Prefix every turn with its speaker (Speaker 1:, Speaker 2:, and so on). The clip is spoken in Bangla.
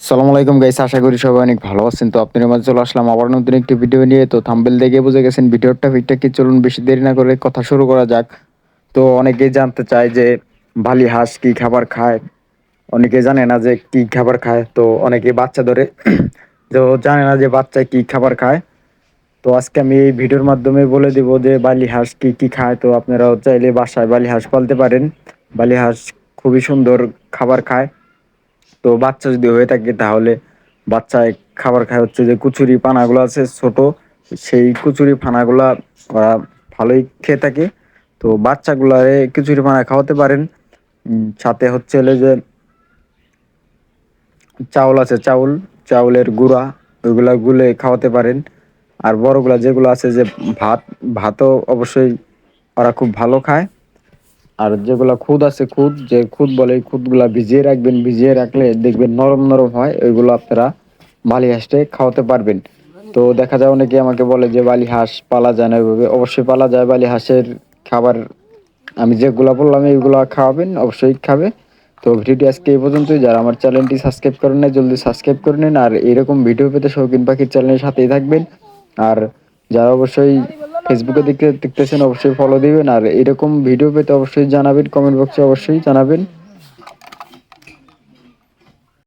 Speaker 1: সালামু আলাইকুম গাইস, আশা করি সবাই অনেক ভালো আছেন। তো আপনাদের মাঝে চলে আসলাম আবার নতুন একটি ভিডিও নিয়ে। তো থাম্বেল দেখে বুঝে গেছেন ভিডিওর টপিকটা কি? চলুন বেশি দেরি না করে কথা শুরু করা যাক। তো অনেকেই জানতে চায় যে বালি হাঁস কি খাবার খায়? অনেকে জানে না যে কি খাবার খায়। তো অনেকে বাচ্চা ধরে। তো জানে না যে বাচ্চা কি খাবার খায়। তো আজকে আমি এই ভিডিওর মাধ্যমে বলে দিব যে বালি হাঁস কি কি খায়। তো আপনারাও চাইলে বাসায় বালি হাঁস পালতে পারেন। বালি হাঁস খুবই সুন্দর খাবার খায়। তো বাচ্চা যদি হয়ে থাকে তাহলে বাচ্চায় খাবার খায় হচ্ছে যে কুচুরি পানাগুলো আছে ছোট, সেই কুচুরি পানাগুলা ওরা ভালোই খেয়ে থাকে। তো বাচ্চাগুলারে খিচুড়ি পানা খাওয়াতে পারেন। সাথে হচ্ছে যে চাউল আছে, চাউল, চাউলের গুঁড়া, ওইগুলা গুলে খাওয়াতে পারেন। আর বড়গুলা যেগুলো আছে যে ভাত, ভাতও অবশ্যই ওরা খুব ভালো খায়। আর যেগুলা খুদ আছে খুদ, যে খুদ বলে এই খুদগুলা ভিজিয়ে রাখবেন, ভিজিয়ে রাখলে দেখবেন নরম নরম হয়, ওইগুলো আপনারা বালি হাঁসটে খাওয়াতে পারবেন। তো দেখা যায় অনেকে আমাকে বলে যে বালি হাঁস পালা যায় না ওইভাবে। অবশ্যই পালা যায়, বালি হাঁসের খাবার আমি যেগুলো বললাম এইগুলো খাওয়াবেন, অবশ্যই খাবে। তো ভিডিওটি আজকে এই পর্যন্তই। যারা আমার চ্যানেলটি সাবস্ক্রাইব করেন না জলদি সাবস্ক্রাইব করে নিন। আর এরকম ভিডিও পেতে শৌখিন পাখির চ্যানেলের সাথেই থাকবেন। আর যারা অবশ্যই ফেসবুকে দেখতে দেখতেছেন, অবশ্যই ফলো দিবেন। আর এরকম ভিডিও পেতে অবশ্যই জানাবেন কমেন্ট বক্সে অবশ্যই জানাবেন।